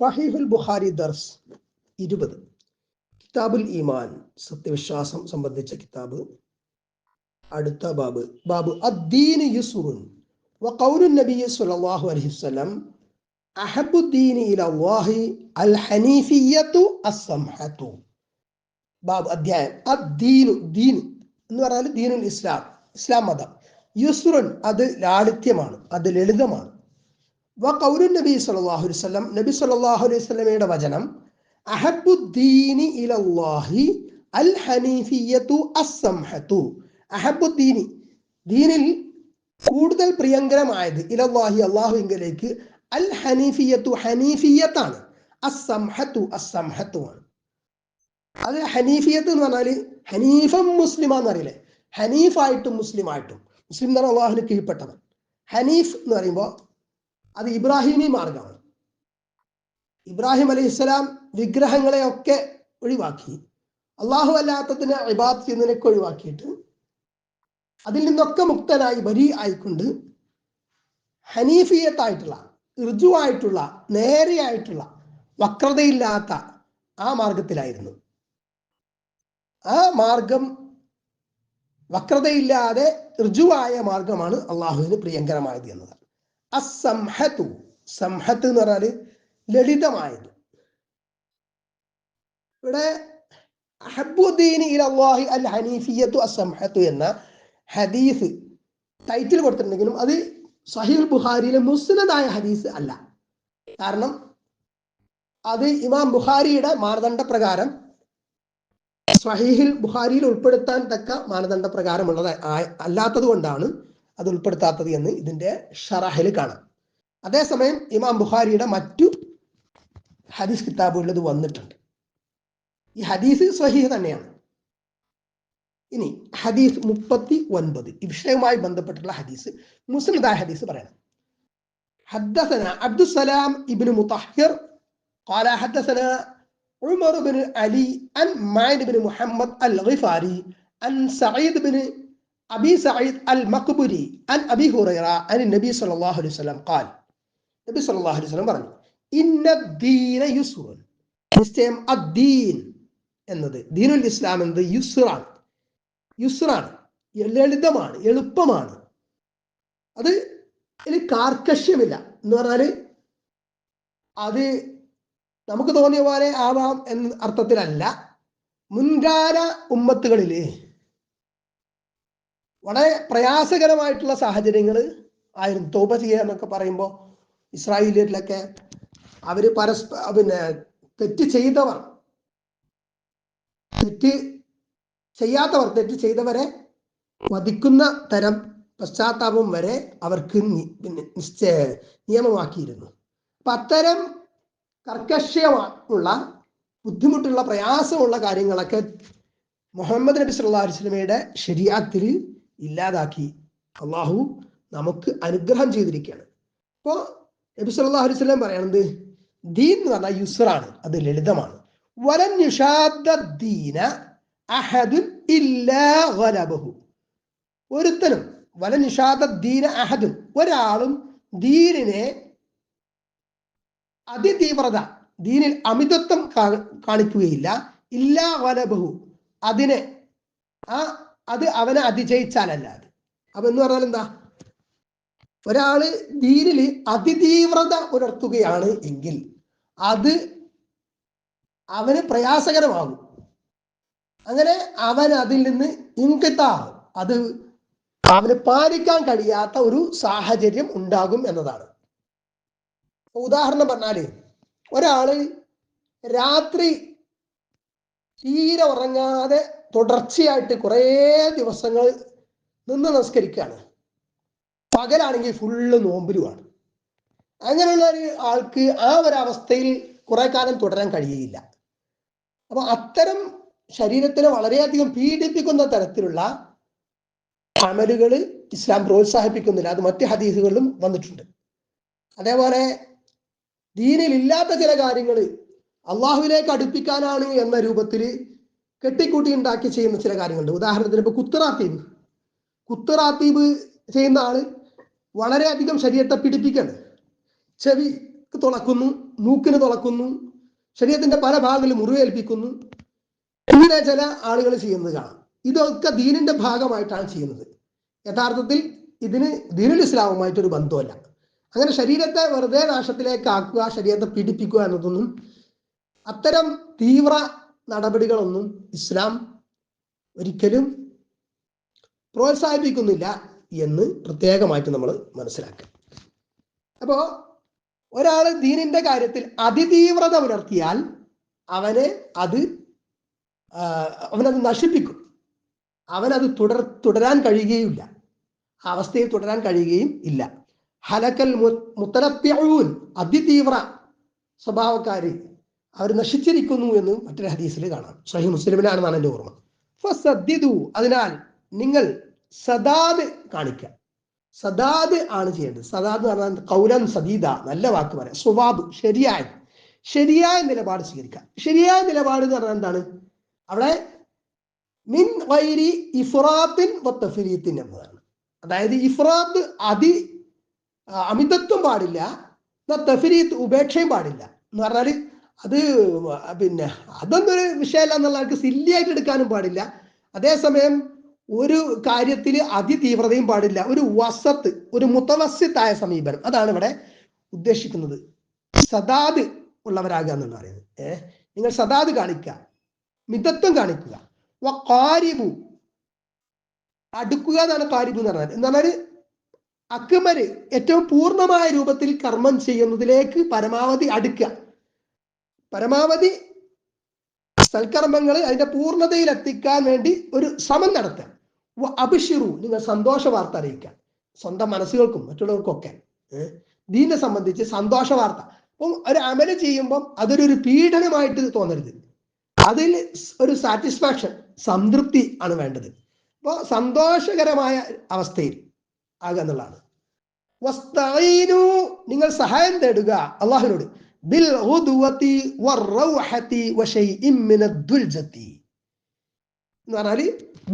ഫഹീഹുൽ ബുഖാരി ദർസ് ഇരുപത്. കിതാബുൽ ഈമാൻ സത്യവിശ്വാസം സംബന്ധിച്ച കിതാബ്. അടുത്ത ബാബ് ബാബു അദ്ദീന് യുസുറുൻ വഖൗലു നബി സല്ലല്ലാഹു അലൈഹി വസല്ലം അഹബ്ബു ദീനി ഇലല്ലാഹി അൽ ഹനീഫിയത്തു അസ്സംഹത്തു. ബാബ് അധ്യായം അദ്ദീനു ദീൻ എന്ന് പറഞ്ഞാൽ ദീനുൽ ഇസ്ലാം ഇസ്ലാം മതം. യുസുറുൻ അത് ലാളിത്യമാണ് അത് ലളിതമാണ്. വഖൗലു നബി സല്ലല്ലാഹു അലൈഹി വസല്ലം നബി സല്ലല്ലാഹു അലൈഹി വസല്ലമയുടെ വചനം അഹബുദ്ദീനി ഇലല്ലാഹി അൽ ഹനീഫിയത്തു അസ്സംഹത്തു. അഹബുദ്ദീനി ദീനിൽ കൂടുതൽ പ്രിയങ്കരമായത് ഇലല്ലാഹി അള്ളാഹുവിങ്കലേക്ക് അൽ ഹനീഫിയത്തു ഹനീഫിയത്താണ്. അസംഹത്തു അസ്സംഹത്തുമാണ് അത് ഹനീഫിയത്ത് എന്ന് പറഞ്ഞാൽ ഹനീഫം മുസ്ലിമാന്ന് അറിയില്ലേ ഹനീഫായിട്ടും മുസ്ലിമായിട്ടും. മുസ്ലിം എന്ന് പറഞ്ഞാൽ അള്ളാഹുവിന് കീഴ്പ്പെട്ടവൻ. ഹനീഫ് എന്ന് പറയുമ്പോൾ അത് ഇബ്രാഹിമി മാർഗമാണ്. ഇബ്രാഹിം അലൈഹി ഇസ്ലാം വിഗ്രഹങ്ങളെയൊക്കെ ഒഴിവാക്കി. അള്ളാഹു അല്ലാത്തതിനെ ഇബാദ് ചെയ്യുന്നതിനൊക്കെ ഒഴിവാക്കിയിട്ട് അതിൽ നിന്നൊക്കെ മുക്തനായി ബരി ആയിക്കൊണ്ട് ഹനീഫിയത്തായിട്ടുള്ള ഋജുവായിട്ടുള്ള നേരെയായിട്ടുള്ള വക്രതയില്ലാത്ത ആ മാർഗത്തിലായിരുന്നു. ആ മാർഗം വക്രതയില്ലാതെ ഋജുവായ മാർഗമാണ് അള്ളാഹുവിന് പ്രിയങ്കരമായത് എന്നതാണ്. അസംഹത്തു സംഹത്ത് എന്ന് പറഞ്ഞാൽ ലളിതമായത്. ഇവിടെ അഹബുദ്ദീൻ ഇലല്ലാഹി അൽ ഹനീഫിയത്തു അസംഹത്തു എന്ന ഹദീസ് ടൈറ്റിൽ കൊടുത്തിട്ടുണ്ടെങ്കിലും അത് സഹീൽ ബുഖാരിയിലെ മുസ്ലിദായ ഹദീസ് അല്ല. കാരണം അത് ഇമാം ബുഖാരിയുടെ മാനദണ്ഡ പ്രകാരം സഹീഹിൽ ബുഖാരിയിൽ ഉൾപ്പെടുത്താൻ തക്ക മാനദണ്ഡ പ്രകാരമുള്ളത് അല്ലാത്തത് കൊണ്ടാണ് അത് ഉൾപ്പെടുത്താത്തത് എന്ന് ഇതിന്റെ ഷറഹിൽ കാണാം അതേസമയം ഇമാം ബുഖാരിയുടെ മറ്റു ഹദീസ് കിതാബുകളിൽ ഇത് വന്നിട്ടുണ്ട് ഈ ഹദീസ് സ്വഹീഹ് തന്നെയാണ് ഇനി ഹദീസ് മുപ്പത്തി ഒൻപത് ഈ വിഷയവുമായി ബന്ധപ്പെട്ടുള്ള ഹദീസ് മുസ്ലിദായ ഹദീസ് പറയണം حدثنا عبد السلام ابن مطهر قال حدثنا عمر بن علي عن معين بن محمد الغفاري عن سعيد بن അബി സഈദ് അൽ മക്ബുരി അൻ അബി ഹുറൈറ അൻ നബി സല്ലല്ലാഹു അലൈഹി വസല്ലം ഖാൽ. നബി സല്ലല്ലാഹു അലൈഹി വസല്ലം പറഞ്ഞു ഇന്ന ദീന യുസ്റുൻ. നിശ്ചയം അദ്ദീൻ എന്നത് ദീനുൽ ഇസ്ലാം എന്നത് യുസ്റാണ്. യുസ്റാണ് ലളിതമാണ് എളുപ്പമാണ്. അത് ഇതിൽ കാർക്കശ്യമില്ല എന്ന് പറഞ്ഞാൽ അത് നമുക്ക് തോന്നിയ പോലെ ആവാം എന്ന അർത്ഥത്തിലല്ല. മുൻകാല ഉമ്മത്തുകളിൽ വളരെ പ്രയാസകരമായിട്ടുള്ള സാഹചര്യങ്ങൾ ആയിരുന്നു. തോപ ചെയ്യുക എന്നൊക്കെ പറയുമ്പോൾ ഇസ്രായേലിലൊക്കെ അവർ പരസ്പ പിന്നെ തെറ്റ് ചെയ്തവർ തെറ്റ് ചെയ്യാത്തവർ തെറ്റ് ചെയ്തവരെ വധിക്കുന്ന തരം പശ്ചാത്താപം വരെ അവർക്ക് പിന്നെ നിശ്ചയ നിയമമാക്കിയിരുന്നു. അപ്പൊ അത്തരം കർക്കശ്യമുള്ള ബുദ്ധിമുട്ടുള്ള പ്രയാസമുള്ള കാര്യങ്ങളൊക്കെ മുഹമ്മദ് നബി സല്ലാ വസ്ലമയുടെ ശരിയാത്തിൽ ഇല്ലാതാക്കി അള്ളാഹു നമുക്ക് അനുഗ്രഹം ചെയ്തിരിക്കുകയാണ്. അപ്പോൾ നബി സല്ലല്ലാഹു അലൈഹി പറയുന്നത് ദീൻ എന്ന് പറഞ്ഞാൽ യുസറാണ്. അത് ലളിതമാണ്. ഒരുത്തനും വല നിഷാദ ഒരാളും ദീനിനെ അതിതീവ്രത ദീനിൽ അമിതത്വം കാണിക്കുകയില്ല. ഇല്ലാ വലബഹു അതിനെ ആ അത് അവനെ അതിജയിച്ചാലല്ലാതെ അപ്പൊ എന്ന് പറഞ്ഞാൽ എന്താ? ഒരാൾ ദീനിൽ അതിതീവ്രത പുലർത്തുകയാണ് എങ്കിൽ അത് അവന് പ്രയാസകരമാകും. അങ്ങനെ അവൻ അതിൽ നിന്ന് ഇൻകിത്താറും അത് അവന് പാലിക്കാൻ കഴിയാത്ത ഒരു സാഹചര്യം ഉണ്ടാകും എന്നതാണ്. ഉദാഹരണം പറഞ്ഞാൽ ഒരാൾ രാത്രി തീരെ ഉറങ്ങാതെ തുടർച്ചയായിട്ട് കുറേ ദിവസങ്ങൾ നിന്ന് നമസ്കരിക്കുകയാണ്. പകലാണെങ്കിൽ ഫുള്ള് നോമ്പിലുമാണ്. അങ്ങനെയുള്ള ഒരു ആൾക്ക് ആ ഒരവസ്ഥയിൽ കുറെ കാലം തുടരാൻ കഴിയുകയില്ല. അപ്പൊ അത്തരം ശരീരത്തിനെ വളരെയധികം പീഡിപ്പിക്കുന്ന തരത്തിലുള്ള അമലുകൾ ഇസ്ലാം പ്രോത്സാഹിപ്പിക്കുന്നില്ല. അത് മറ്റ് ഹദീസുകളിലും വന്നിട്ടുണ്ട്. അതേപോലെ ദീനിലില്ലാത്ത ചില കാര്യങ്ങൾ അള്ളാഹുവിലേക്ക് അടുപ്പിക്കാനാണ് എന്ന രൂപത്തിൽ കെട്ടിക്കൂട്ടി ഉണ്ടാക്കി ചെയ്യുന്ന ചില കാര്യങ്ങളുണ്ട്. ഉദാഹരണത്തിന് ഇപ്പൊ കുത്തറാത്തീബ് കുത്തറാത്തീബ് ചെയ്യുന്ന ആൾ വളരെയധികം ശരീരത്തെ പിടിപ്പിക്കാണ്. ചെവി തുളക്കുന്നു മൂക്കിന് തുളക്കുന്നു ശരീരത്തിന്റെ പല ഭാഗങ്ങളിൽ മുറിവേൽപ്പിക്കുന്നു. ഇങ്ങനെ ചില ആളുകൾ ചെയ്യുന്നത് കാണാം. ഇതൊക്കെ ദീനിന്റെ ഭാഗമായിട്ടാണ് ചെയ്യുന്നത്. യഥാർത്ഥത്തിൽ ഇതിന് ദീനുൽ ഇസ്ലാമുമായിട്ടൊരു ബന്ധമല്ല അങ്ങനെ ശരീരത്തെ വെറുതെ നാശത്തിലേക്ക് ആക്കുക ശരീരത്തെ പിടിപ്പിക്കുക എന്നതൊന്നും അത്തരം തീവ്ര നടപടികളൊന്നും ഇസ്ലാം ഒരിക്കലും പ്രോത്സാഹിപ്പിക്കുന്നില്ല എന്ന് പ്രത്യേകമായിട്ട് നമ്മൾ മനസ്സിലാക്കുക. അപ്പോ ഒരാൾ ദീനിന്റെ കാര്യത്തിൽ അതിതീവ്രത പുലർത്തിയാൽ അവനെ അത് അവനത് നശിപ്പിക്കും. അവനത് തുടർ തുടരാൻ കഴിയുകയില്ല ആ അവസ്ഥയിൽ തുടരാൻ കഴിയുകയും ഇല്ല. ഹലക്കൽ മുത്തലപ്യൂൻ അതിതീവ്ര സ്വഭാവക്കാര് അവർ നശിച്ചിരിക്കുന്നു എന്ന് മറ്റൊരു ഹദീസിൽ കാണാം. സഹി മുസ്ലിമിലാണെന്നാണ് എന്റെ ഓർമ്മ. സദ്യതു അതിനാൽ നിങ്ങൾ സദാദ് കാണിക്കുക. സദാദ് ആണ് ചെയ്യേണ്ടത്. സദാദ് എന്ന് പറഞ്ഞാൽ കൗലൻ സദീദ നല്ല വാക്ക് പറയാം. സ്വഭാവ് ശരിയായ ശരിയായ നിലപാട് സ്വീകരിക്കുക. ശരിയായ നിലപാട് എന്ന് പറഞ്ഞാൽ എന്താണ്? അവിടെ മിൻ വൈരി ഇഫ്രാത്തിൻ വത്തഫിരീത്തിൻ എന്നതാണ്. അതായത് ഇഫ്രാത്ത് അതി അമിതത്വം പാടില്ല തഫരീത്ത് ഉപേക്ഷയും പാടില്ല എന്ന് പറഞ്ഞാൽ അത് പിന്നെ അതൊന്നും ഒരു വിഷയമല്ല എന്നുള്ള ആൾക്ക് സില്ലിയായിട്ട് എടുക്കാനും പാടില്ല. അതേസമയം ഒരു കാര്യത്തിൽ അതിതീവ്രതയും പാടില്ല. ഒരു വസത്ത് ഒരു മുത്തവസ്യത്തായ സമീപനം. അതാണ് ഇവിടെ ഉദ്ദേശിക്കുന്നത്. സദാത് ഉള്ളവരാകുക എന്നാണ് പറയുന്നത്. ഏഹ് നിങ്ങൾ സദാത് കാണിക്കുക. മിതത്വം കാണിക്കുക. കാരിബു അടുക്കുക എന്നാണ് കാരിബു എന്ന് പറഞ്ഞാൽ എന്ന് പറഞ്ഞാൽ അക്മര് ഏറ്റവും പൂർണമായ രൂപത്തിൽ കർമ്മം ചെയ്യുന്നതിലേക്ക് പരമാവധി അടുക്കുക. പരമാവധി സൽക്കർമ്മങ്ങൾ അതിന്റെ പൂർണതയിൽ എത്തിക്കാൻ വേണ്ടി ഒരു ശ്രമം നടത്തുക. അഭിഷിറു നിങ്ങൾ സന്തോഷ വാർത്ത അറിയിക്കുക. സ്വന്തം മനസ്സുകൾക്കും മറ്റുള്ളവർക്കൊക്കെ ദീനെ സംബന്ധിച്ച് സന്തോഷ വാർത്ത. അപ്പം ഒരു അമൽ ചെയ്യുമ്പം അതൊരു പീഡനമായിട്ട് തോന്നരുത്. അതിൽ ഒരു സാറ്റിസ്ഫാക്ഷൻ സംതൃപ്തി ആണ് വേണ്ടത്. അപ്പോൾ സന്തോഷകരമായ അവസ്ഥയിൽ വസ്തഈനു നിങ്ങൾ സഹായം തേടുക അള്ളാഹുവിനോട്. ബിൽ ഗുദുവതി വറൗഹതി വശൈഇൻ മിനദ്ദുൽജതി എന്ന് പറഞ്ഞാൽ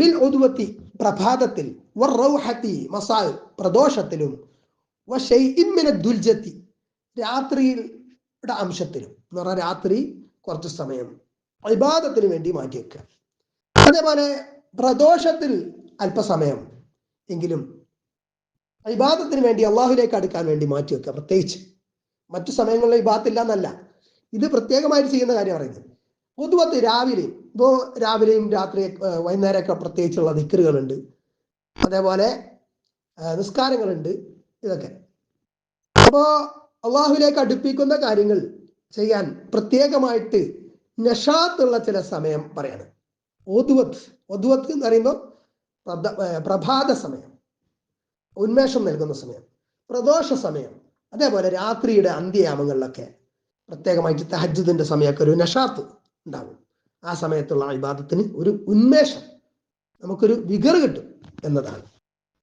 ബിൽ ഉദ്വത്തി പ്രഭാതത്തിൽ വറൗഹതി മസാൽ പ്രദോഷത്തിലും വശൈഇം മിനദ് ദുൽജത്തി രാത്രിയുടെ അംശത്തിലും. എന്ന് പറഞ്ഞാൽ രാത്രി കുറച്ച് സമയം ഇബാദത്തിന് വേണ്ടി മാറ്റി വെക്കുക. അതേപോലെ പ്രദോഷത്തിൽ അല്പസമയം എങ്കിലും ഇബാദത്തിന് വേണ്ടി അള്ളാഹുലേക്ക് അടുക്കാൻ വേണ്ടി മാറ്റി വെക്കുക പ്രത്യേകിച്ച് മറ്റു സമയങ്ങളിൽ ഇബാദത്തില്ല എന്നല്ല ഇത് പ്രത്യേകമായിട്ട് ചെയ്യുന്ന കാര്യം പറയുന്നത് പൊതുവത്ത് രാവിലെ ഇപ്പോൾ രാവിലെയും രാത്രി വൈകുന്നേരമൊക്കെ പ്രത്യേകിച്ചുള്ള ദിക്കറുകളുണ്ട് അതേപോലെ നിസ്കാരങ്ങളുണ്ട്. ഇതൊക്കെ. അപ്പോ അള്ളാഹുലേക്ക് അടുപ്പിക്കുന്ന കാര്യങ്ങൾ ചെയ്യാൻ പ്രത്യേകമായിട്ട് നഷാത്തുള്ള ചില സമയം പറയാണ്. ഒതുവത്ത് ഒതുവത്ത് എന്ന് പറയുമ്പോൾ പ്രഭാത സമയം. ഉന്മേഷം നൽകുന്ന സമയം. പ്രദോഷ സമയം. അതേപോലെ രാത്രിയുടെ അന്ത്യയാമങ്ങളിലൊക്കെ പ്രത്യേകമായിട്ട് തഹജ്ജുദിന്റെ സമയമൊക്കെ ഒരു നഷാത്ത് ഉണ്ടാകും ആ സമയത്തുള്ള ഇബാദത്തിന് ഒരു ഉന്മേഷം നമുക്കൊരു വികർ കിട്ടും എന്നതാണ്.